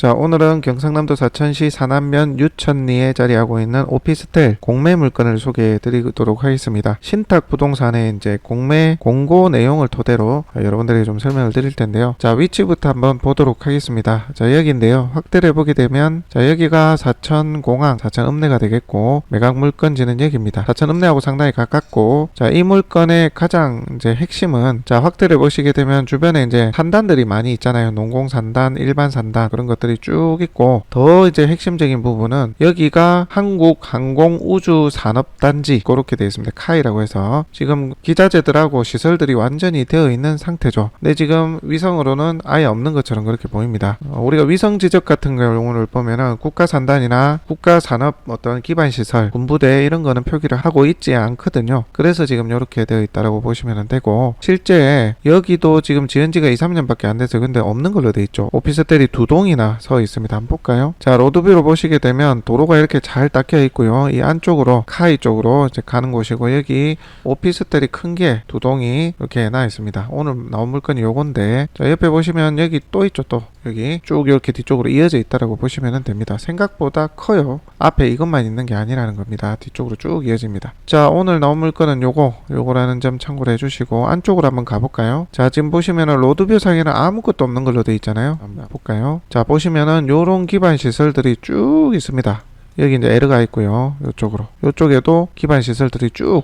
자, 오늘은 경상남도 사천시 산안면 유천리에 자리하고 있는 오피스텔 공매 물건을 소개해 드리도록 하겠습니다. 신탁 부동산의 이제 공매 공고 내용을 토대로 여러분들에게 좀 설명을 드릴 텐데요. 자, 위치부터 한번 보도록 하겠습니다. 자, 여기인데요. 확대를 해보게 되면 자, 여기가 사천 공항, 사천 읍내가 되겠고 매각 물건지는 여기입니다. 사천 읍내하고 상당히 가깝고 자, 이 물건의 가장 이제 핵심은 자, 확대를 보시게 되면 주변에 이제 산단들이 많이 있잖아요. 농공 산단, 일반 산단 그런 것들이 쭉 있고 더 이제 핵심적인 부분은 여기가 한국 항공 우주 산업 단지 그렇게 되어 있습니다. 카이라고 해서 지금 기자재들하고 시설들이 완전히 되어 있는 상태죠. 근데 지금 위성으로는 아예 없는 것처럼 그렇게 보입니다. 어, 우리가 위성 지적 같은 경우를 보면은 국가 산단이나 국가 산업 어떤 기반 시설, 군부대 이런 거는 표기를 하고 있지 않거든요. 그래서 지금 이렇게 되어 있다라고 보시면 되고 실제 여기도 지금 지은 지가 2, 3년밖에 안 돼서 근데 없는 걸로 돼 있죠. 오피스텔이 두 동이나 서 있습니다. 한번 볼까요? 자, 로드뷰로 보시게 되면 도로가 이렇게 잘 닦여 있고요. 이 안쪽으로 카이 쪽으로 이제 가는 곳이고 여기 오피스텔이 큰 게 두 동이 이렇게 나 있습니다. 오늘 나온 물건이 요건데 자, 옆에 보시면 여기 또 있죠. 또 여기 쭉 이렇게 뒤쪽으로 이어져 있다라고 보시면 됩니다. 생각보다 커요. 앞에 이것만 있는 게 아니라는 겁니다. 뒤쪽으로 쭉 이어집니다. 자, 오늘 나온 물건은 요거, 요거라는 점 참고를 해주시고 안쪽으로 한번 가볼까요? 자, 지금 보시면은 로드뷰 상에는 아무것도 없는 걸로 돼 있잖아요. 한번 볼까요? 자, 보시면 은 요런 기반 시설들이 쭉 있습니다. 여기 이제 에르가 있고요. 요쪽으로. 요쪽에도 기반 시설들이 쭉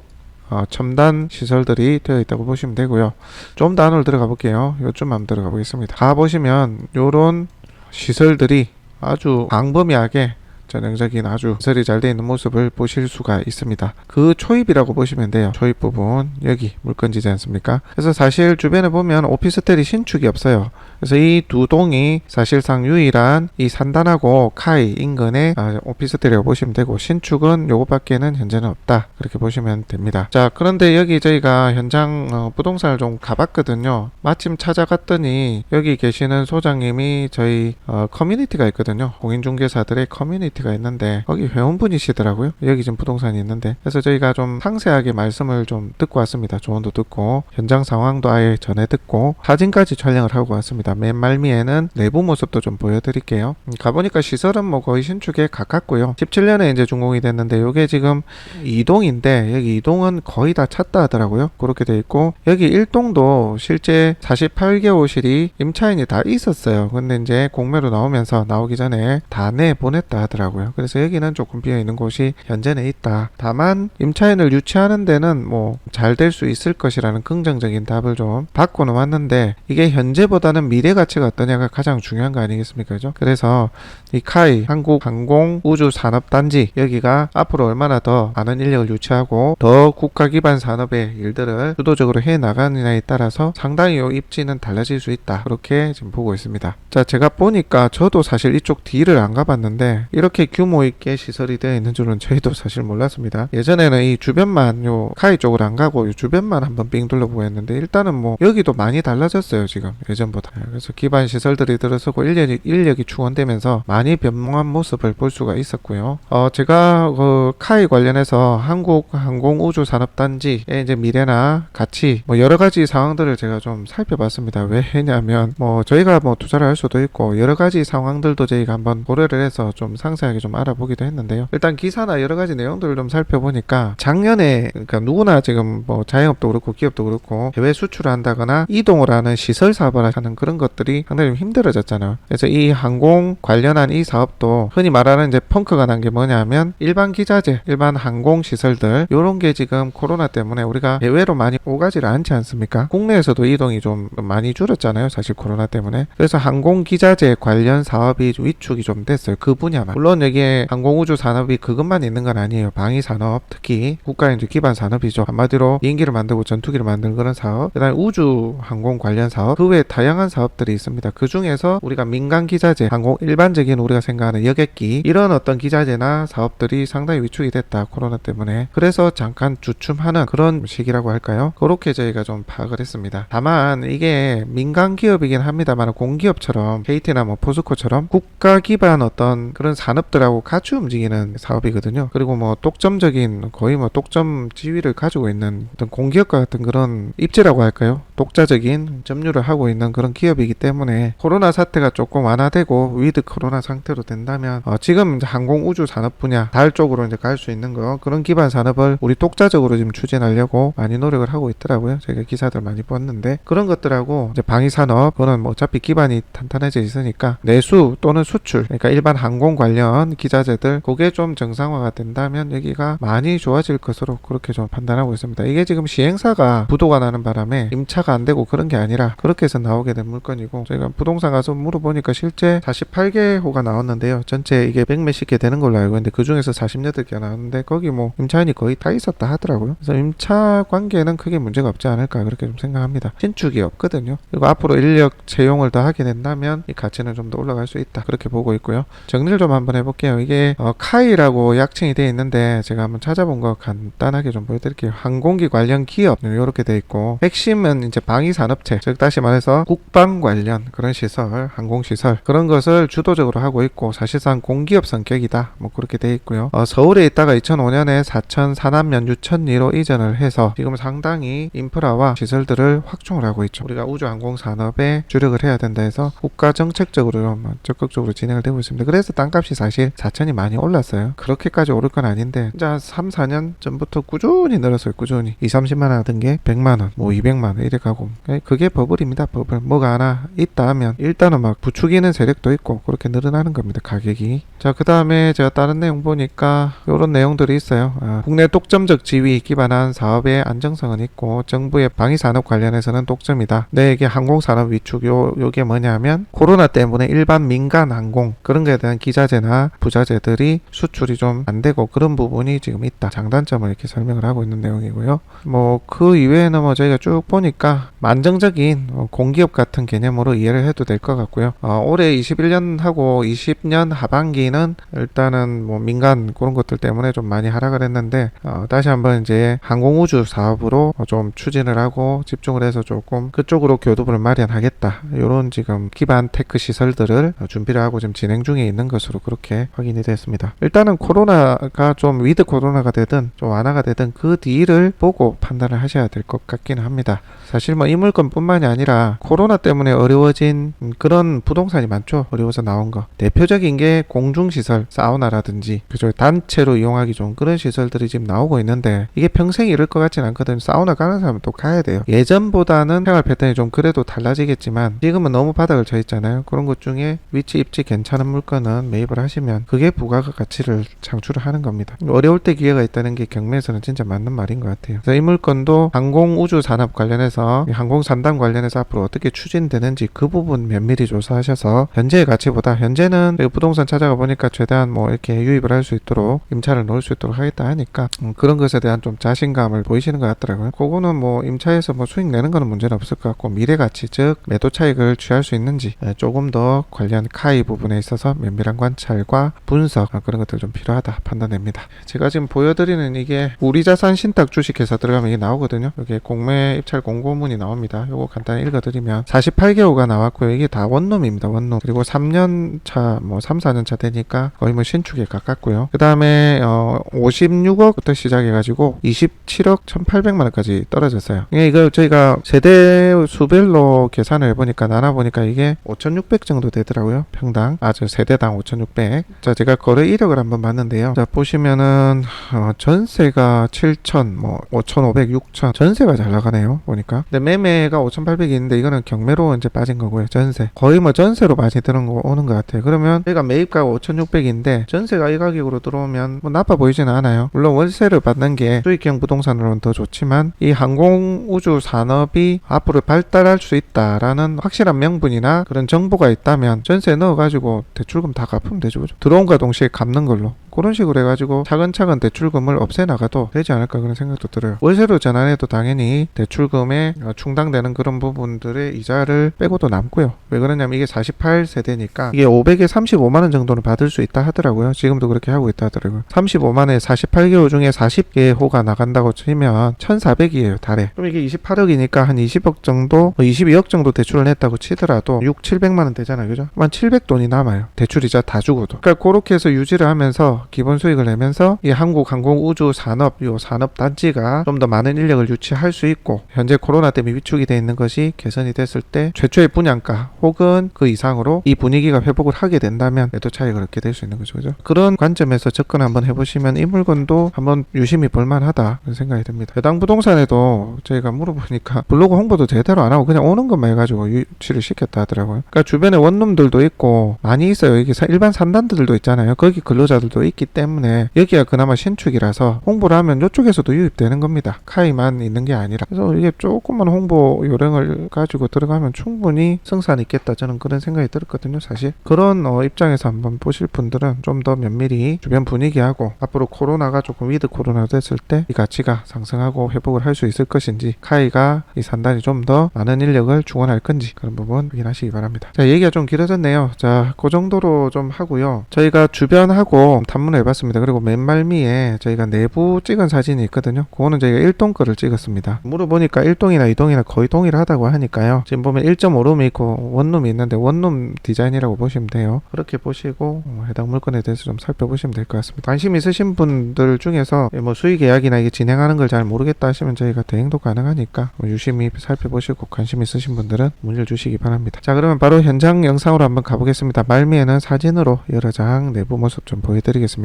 어, 첨단 시설들이 되어 있다고 보시면 되고요. 좀 더 안으로 들어가 볼게요. 요좀 한번 들어가 보겠습니다. 가 보시면 요런 시설들이 아주 광범위하게 전형적인 아주 시설이 잘 되어 있는 모습을 보실 수가 있습니다. 그 초입이라고 보시면 돼요. 초입 부분 여기 물건지지 않습니까? 그래서 사실 주변에 보면 오피스텔이 신축이 없어요. 그래서 이 두 동이 사실상 유일한 이 산단하고 카이 인근의 아, 오피스텔이라고 보시면 되고 신축은 요거밖에는 현재는 없다 그렇게 보시면 됩니다. 자 그런데 여기 저희가 현장 어, 부동산을 좀 가봤거든요. 마침 찾아갔더니 여기 계시는 소장님이 저희 어, 커뮤니티가 있거든요. 공인중개사들의 커뮤니티가 있는데 거기 회원분이시더라고요. 여기 지금 부동산이 있는데 그래서 저희가 좀 상세하게 말씀을 좀 듣고 왔습니다. 조언도 듣고 현장 상황도 아예 전해 듣고 사진까지 촬영을 하고 왔습니다. 맨 말미에는 내부 모습도 좀 보여드릴게요. 음, 가보니까 시설은 뭐 거의 신축에 가깝고요. 17년에 이제 준공이 됐는데 이게 지금 2동인데 여기 2동은 거의 다 찼다 하더라고요. 그렇게 돼 있고 여기 1동도 실제 48개호실이 임차인이 다 있었어요. 근데 이제 공매로 나오면서 나오기 전에 다 내보냈다 하더라고요. 그래서 여기는 조금 비어 있는 곳이 현재는 있다. 다만 임차인을 유치하는 데는 뭐 잘 될 수 있을 것이라는 긍정적인 답을 좀 받고는 왔는데 이게 현재보다는 미래 가치가 어떠냐가 가장 중요한 거 아니겠습니까? 그죠? 그래서 이 카이 한국 항공 우주 산업 단지 여기가 앞으로 얼마나 더 많은 인력을 유치하고 더 국가 기반 산업의 일들을 주도적으로 해 나가느냐에 따라서 상당히 요 입지는 달라질 수 있다. 그렇게 지금 보고 있습니다. 자, 제가 보니까 저도 사실 이쪽 뒤를 안 가봤는데 이렇게 규모 있게 시설이 되어 있는 줄은 저희도 사실 몰랐습니다. 예전에는 이 주변만 요 카이 쪽으로 안 가고 요 주변만 한번 빙 둘러보고 했는데 일단은 뭐 여기도 많이 달라졌어요 지금 예전보다. 그래서 기반 시설들이 들어서고 인력이, 인력이 충원되면서 많이 변모한 모습을 볼 수가 있었고요. 어, 제가 그 카이 관련해서 한국 항공 우주 산업 단지의 이제 미래나 가치 뭐 여러 가지 상황들을 제가 좀 살펴봤습니다. 왜냐하면 뭐 저희가 뭐 투자를 할 수도 있고 여러 가지 상황들도 저희가 한번 고려를 해서 좀 상세하게 좀 알아보기도 했는데요. 일단 기사나 여러 가지 내용들을 좀 살펴보니까 작년에 그러니까 누구나 지금 뭐 자영업도 그렇고 기업도 그렇고 해외 수출을 한다거나 이동을 하는 시설 사업을 하는 그런 것들이 상당히 좀 힘들어졌잖아요. 그래서 이 항공 관련한 이 사업도 흔히 말하는 이제 펑크가 난 게 뭐냐면 일반 기자재, 일반 항공 시설들 요런 게 지금 코로나 때문에 우리가 해외로 많이 오가지를 않지 않습니까? 국내에서도 이동이 좀 많이 줄었잖아요. 사실 코로나 때문에. 그래서 항공 기자재 관련 사업이 좀 위축이 좀 됐어요. 그 분야만. 물론 여기에 항공우주 산업이 그것만 있는 건 아니에요. 방위 산업, 특히 국가의 기반 산업이죠. 한마디로 비행기를 만들고 전투기를 만드는 그런 사업. 그다음에 우주 항공 관련 사업. 그 외에 다양한 사업 들이 있습니다. 그 중에서 우리가 민간 기자재, 항공 일반적인 우리가 생각하는 여객기 이런 어떤 기자재나 사업들이 상당히 위축이 됐다. 코로나 때문에. 그래서 잠깐 주춤하는 그런 시기라고 할까요? 그렇게 저희가 좀 파악을 했습니다. 다만 이게 민간 기업이긴 합니다만 공기업처럼 KT나 뭐 포스코처럼 국가 기반 어떤 그런 산업들하고 같이 움직이는 사업이거든요. 그리고 뭐 독점적인 거의 뭐 독점 지위를 가지고 있는 어떤 공기업과 같은 그런 입지라고 할까요? 독자적인 점유를 하고 있는 그런 기업 이 기업이기 때문에 코로나 사태가 조금 완화되고 위드 코로나 상태로 된다면 어, 지금 항공 우주 산업 분야 달 쪽으로 이제 갈 수 있는 거 그런 기반 산업을 우리 독자적으로 지금 추진하려고 많이 노력을 하고 있더라고요. 제가 기사들 많이 봤는데 그런 것들하고 이제 방위 산업 그거는 뭐 어차피 기반이 탄탄해져 있으니까 내수 또는 수출 그러니까 일반 항공 관련 기자재들 그게 좀 정상화가 된다면 여기가 많이 좋아질 것으로 그렇게 좀 판단하고 있습니다. 이게 지금 시행사가 부도가 나는 바람에 임차가 안 되고 그런 게 아니라 그렇게 해서 나오게 된 물건 이고 저희가 부동산 가서 물어보니까 실제 48개 호가 나왔는데요. 전체 이게 100몇십 개 되는 걸로 알고 있는데 그 중에서 48개가 나왔는데 거기 뭐 임차인이 거의 다 있었다 하더라고요. 그래서 임차 관계는 크게 문제가 없지 않을까 그렇게 좀 생각합니다. 신축이 없거든요. 그리고 앞으로 인력 채용을 더 하게 된다면 이 가치는 좀 더 올라갈 수 있다 그렇게 보고 있고요. 정리를 좀 한번 해볼게요. 이게 어, 카이라고 약칭이 되어 있는데 제가 한번 찾아본 거 간단하게 좀 보여드릴게요. 항공기 관련 기업 이렇게 되어 있고 핵심은 이제 방위 산업체 즉 다시 말해서 국방 관련 그런 시설, 항공 시설 그런 것을 주도적으로 하고 있고 사실상 공기업 성격이다 뭐 그렇게 되어 있고요. 어, 서울에 있다가 2005년에 사천 산안면 유천리로 이전을 해서 지금 상당히 인프라와 시설들을 확충을 하고 있죠. 우리가 우주 항공 산업에 주력을 해야 된다 해서 국가 정책적으로 좀 적극적으로 진행을 되고 있습니다. 그래서 땅값이 사실 4천이 많이 올랐어요. 그렇게까지 오를 건 아닌데 한 3, 4년 전부터 꾸준히 늘었어요. 꾸준히 2, 30만 원 하던 게 100만 원, 뭐 200만 원 이래 가고 그게 버블입니다. 버블 뭐가 하나 있다 하면 일단은 막 부추기는 세력도 있고 그렇게 늘어나는 겁니다. 가격이. 자, 그 다음에 제가 다른 내용 보니까 이런 내용들이 있어요. 아, 국내 독점적 지위 기반한 사업의 안정성은 있고 정부의 방위 산업 관련해서는 독점이다. 네, 이게 항공 산업 위축 요 요게 뭐냐면 코로나 때문에 일반 민간 항공 그런 거에 대한 기자재나 부자재들이 수출이 좀 안 되고 그런 부분이 지금 있다. 장단점을 이렇게 설명을 하고 있는 내용이고요. 뭐 그 이외에는 뭐 저희가 쭉 보니까 만정적인 어, 공기업 같은 개념으로 이해를 해도 될 것 같고요. 어, 올해 21년 하고 20년 하반기는 일단은 뭐 민간 그런 것들 때문에 좀 많이 하락을 했는데 어, 다시 한번 이제 항공우주 사업으로 어, 좀 추진을 하고 집중을 해서 조금 그쪽으로 교두부를 마련하겠다. 이런 지금 기반 테크 시설들을 어, 준비를 하고 지금 진행 중에 있는 것으로 그렇게 확인이 됐습니다. 일단은 코로나가 좀 위드 코로나가 되든 좀 완화가 되든 그 뒤를 보고 판단을 하셔야 될 것 같기는 합니다. 사실 뭐 이 물건뿐만이 아니라 코로나 때문에 어려워진 음, 그런 부동산이 많죠. 어려워서 나온 거. 대표적인 게 공중시설, 사우나라든지 그죠 단체로 이용하기 좋은 그런 시설들이 지금 나오고 있는데 이게 평생 이럴 것 같진 않거든요. 사우나 가는 사람은 또 가야 돼요. 예전보다는 생활 패턴이 좀 그래도 달라지겠지만 지금은 너무 바닥을 쳐 있잖아요. 그런 것 중에 위치 입지 괜찮은 물건은 매입을 하시면 그게 부가가 가치를 창출을 하는 겁니다. 어려울 때 기회가 있다는 게 경매에서는 진짜 맞는 말인 것 같아요. 그래서 이 물건도 항공 우주 산업 관련해서 이 항공 산단 관련해서 앞으로 어떻게 추진 되는지 그 부분 면밀히 조사하셔서 현재의 가치보다 현재는 그 부동산 찾아가 보니까 최대한 뭐 이렇게 유입을 할 수 있도록 임차를 넣을 수 있도록 하겠다 하니까 음, 그런 것에 대한 좀 자신감을 보이시는 것 같더라고요. 그거는 뭐 임차에서 뭐 수익 내는 거는 문제는 없을 것 같고 미래 가치 즉 매도 차익을 취할 수 있는지 에, 조금 더 관련 카이 부분에 있어서 면밀한 관찰과 분석 아, 그런 것들 좀 필요하다 판단됩니다. 제가 지금 보여드리는 이게 우리 자산 신탁 주식회사 들어가면 이게 나오거든요. 여기 공매 입찰 공고문이 나옵니다. 요거 간단히 읽어드리면 48개호가 나왔고요. 이게 다 원룸입니다. 원룸. 그리고 3년 차, 뭐 3, 4년 차 되니까 거의 뭐 신축에 가깝고요. 그 다음에 어 56억부터 시작해가지고 27억 1,800만 원까지 떨어졌어요. 예, 이거 저희가 세대 수별로 계산을 해보니까 나눠보니까 이게 5,600 정도 되더라고요. 평당. 아, 저 세대당 5,600. 자, 제가 거래 이력을 한번 봤는데요. 자, 보시면은 어, 전세가 7,000, 뭐 5,500, 6,000. 전세가 잘 나가네요. 보니까. 근데 매매가 5,800이 있는데 이거는 경매로 이제 빠진 거고요. 전세. 거의 뭐 전세로 많이 들은 거 오는 것 같아요. 그러면 저희가 매입가가 5,600인데 전세가 이 가격으로 들어오면 뭐 나빠 보이지는 않아요. 물론 월세를 받는 게 수익형 부동산으로는 더 좋지만 이 항공 우주 산업이 앞으로 발달할 수 있다라는 확실한 명분이나 그런 정보가 있다면 전세 넣어가지고 대출금 다 갚으면 되죠. 들어온과 동시에 갚는 걸로. 그런 식으로 해가지고 차근차근 대출금을 없애나가도 되지 않을까 그런 생각도 들어요. 월세로 전환해도 당연히 대출금에 어, 충당되는 그런 부분들의 이자를 빼고도 남고요. 왜 그러냐면 이게 48세대니까 이게 500에 35만 원 정도는 받을 수 있다 하더라고요. 지금도 그렇게 하고 있다 하더라고요. 35만에 48개월 중에 40개 호가 나간다고 치면 1,400이에요 달에. 그럼 이게 28억이니까 한 20억 정도, 뭐 22억 정도 대출을 했다고 치더라도 6, 700만 원 되잖아요, 그죠? 한 700돈이 남아요. 대출 이자 다 주고도. 그러니까 그렇게 해서 유지를 하면서 기본 수익을 내면서 이 한국 항공 우주 산업 요 산업 단지가 좀 더 많은 인력을 유치할 수 있고 현재 코로나 때문에 위축이 돼 있는 것이 개선이 됐을 때 최초의 분양가 혹은 그 이상으로 이 분위기가 회복을 하게 된다면 매도 차익을 얻게 될 수 있는 거죠. 그죠? 그런 관점에서 접근 한번 해보시면 이 물건도 한번 유심히 볼만하다 그런 생각이 듭니다. 해당 부동산에도 저희가 물어보니까 블로그 홍보도 제대로 안 하고 그냥 오는 것만 해가지고 유치를 시켰다 하더라고요. 그러니까 주변에 원룸들도 있고 많이 있어요. 사- 일반 산단들도 있잖아요. 거기 근로자들도 있기 때문에 여기가 그나마 신축이라서 홍보를 하면 이쪽에서도 유입되는 겁니다. 카이만 있는 게 아니라. 그래서 이게 조금만 홍보 요령을 가지고 들어가면 충분히 승산 있겠다. 저는 그런 생각이 들었거든요. 사실 그런 어, 입장에서 한번 보실 분들은 좀 더 면밀히 주변 분위기하고 앞으로 코로나가 조금 위드 코로나 됐을 때 이 가치가 상승하고 회복을 할 수 있을 것인지 카이가 이 산단이 좀 더 많은 인력을 중원할 건지 그런 부분 확인하시기 바랍니다. 자 얘기가 좀 길어졌네요. 자그 정도로 좀 하고요. 저희가 주변하고 탐문을 해봤습니다. 그리고 맨 말미에 저희가 내부 찍은 사진이 있거든요. 그거는 저희가 1동 거를 찍었습니다. 물어보니까 1동이나 2동이나 거의 동일하다고 하니까요. 지금 보면 1.5룸이 있고 원룸이 있는데 원룸 디자인이라고 보시면 돼요. 그렇게 보시고 어, 해당 물건에 대해서 좀 살펴보시면 될 것 같습니다. 관심 있으신 분들 중에서 뭐 수익 계약이나 이게 진행하는 걸 잘 모르겠다 하시면 저희가 대행도 가능하니까 뭐 유심히 살펴보시고 관심 있으신 분들은 문의를 주시기 바랍니다. 자 그러면 바로 현장 영상으로 한번 가보겠습니다. 말미에는 사진으로 여러 장 내부 모습 좀 보여드리겠습니다.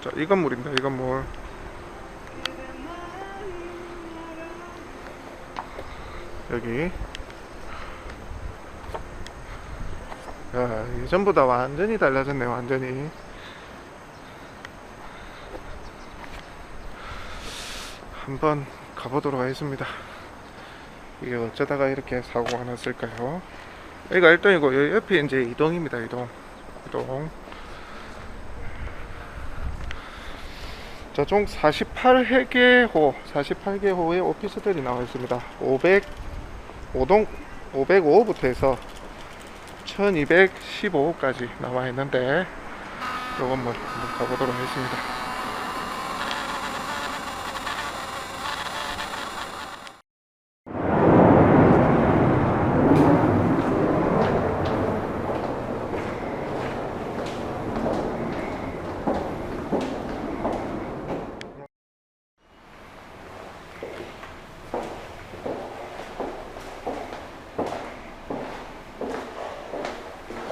자, 이 건물입니다. 이 건물. 여기. 야, 예전보다 완전히 달라졌네, 완전히. 한번 가보도록 하겠습니다. 이게 어쩌다가 이렇게 사고가 났을까요? 여기가 1동이고, 여기 옆에 이제 2동입니다, 2동. 2동. 자, 총 48개호, 48개호의 오피스들이 나와 있습니다. 500, 5동, 505부터 해서 1215호까지 나와 있는데, 요 건물 한번 가보도록 하겠습니다.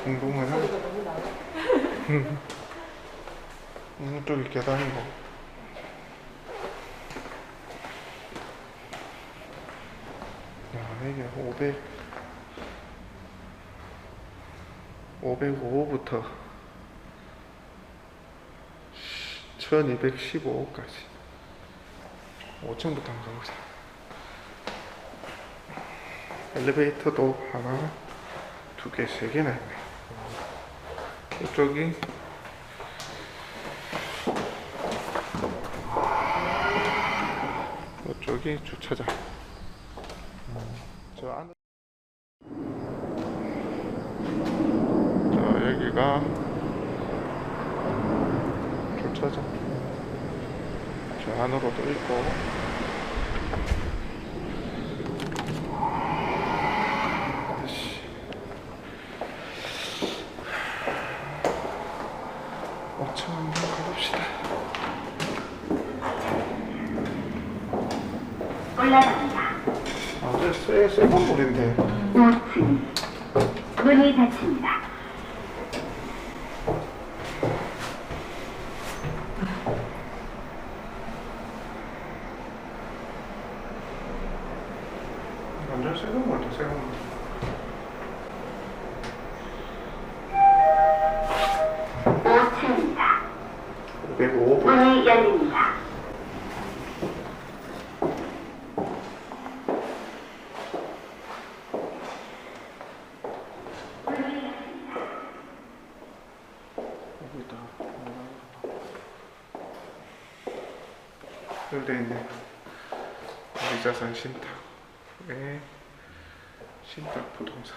궁금해요? 음, 이쪽이 계단이고. 야, 이게 500, 505부터 1215까지. 5층부터 한번 가보자. 엘리베이터도 하나, 두 개, 세 개나 있네. 이쪽이 이쪽이 주차장. 저 안. 자 여기가 주차장. 저 안으로도 있고. 아씨. 5층 한번 가봅시다. 올라갑니다. 아, 저 새, 새건물인데. 5층. 문이 닫힙니다. 완전 새 건물이다, 새 건물. 오층입니다 505분. 문이 열립니다. 여기다. 여기 돼 있네. 우리자산 신탁의 신탁 부동산.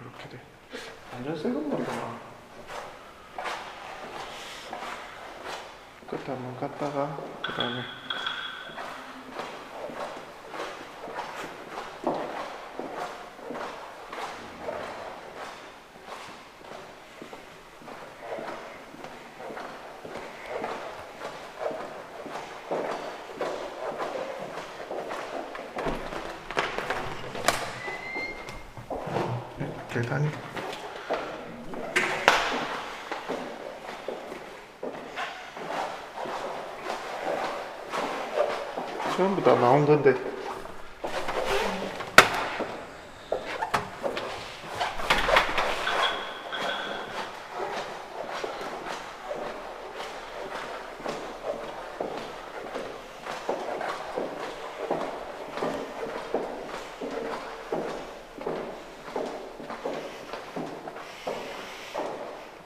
이렇게 돼. 완전 새 건물이구나. 끝에 한번 갔다가 그 다음에 계단이 전부 다 나온 건데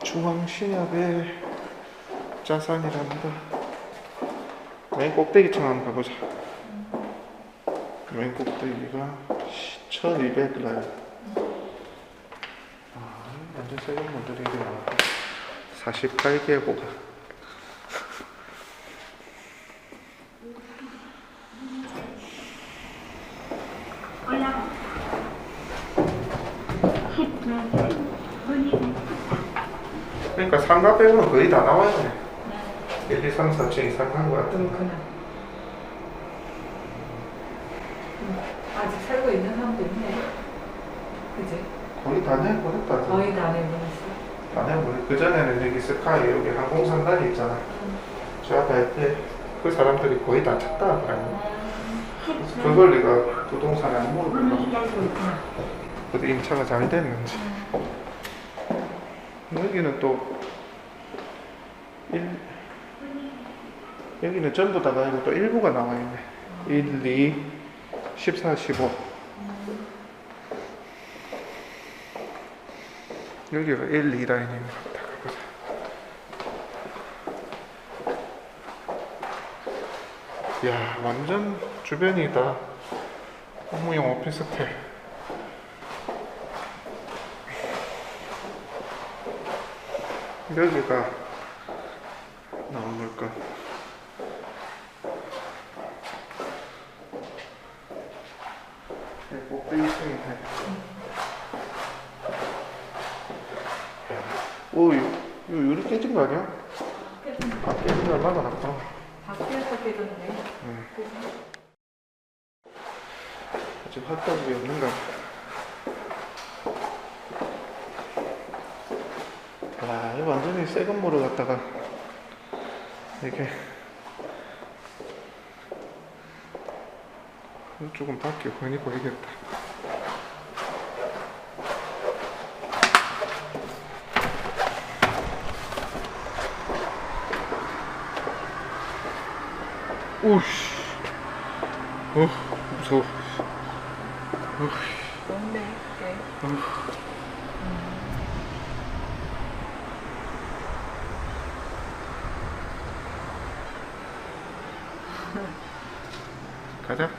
중앙시압의 짜산이랍니다. 맨 꼭대기층 한번 가보자. 맨 꼭대기가 1200 라인. 아, 완전 새 건물들이 이게 많아. 48개고가. 올라갑니다. 10층 문이 닫힙니다. 그러니까 상가 빼고는 거의 다 나와요. 1, 2, 3, 4층 이상 한것 같아. 그렇구나. 음, 아직 살고 있는 사람도 있네. 그지? 거의 다 내보냈다. 거의 다 내보냈어. 다 내보냈. 그 전에는 여기 스카이 여기 항공상단이 있잖아. 저 앞에 할때 그 사람들이 거의 다 찾다 봐요. 그래서 10층 그걸 내가 부동산에 안 물어보려고. 있습니다. 그래도 임차가 잘 됐는지. 여기는 또 일, 여기는 전부 다가 아니고 또 일부가 나와 있네. 1, 2, 14, 15. 여기가 1, 2 라인입니다. 야, 완전 주변이 다 업무용 오피스텔. 여기가 나온 걸까? 네, 꼭대기 층이네. 오, 이거, 이거 유리 깨진 거 아니야? 아, 깨진 지 얼마나 안 났구나. 밖에서 깨졌네. 응. 그지? 아직 핫도그가 없는가? 와, 이거 완전히 새 건물을 갖다가 이렇게 조금 밖에 괜히 보이겠다. 오씨, 어, 무서워. 좋네. 꽤. 가자.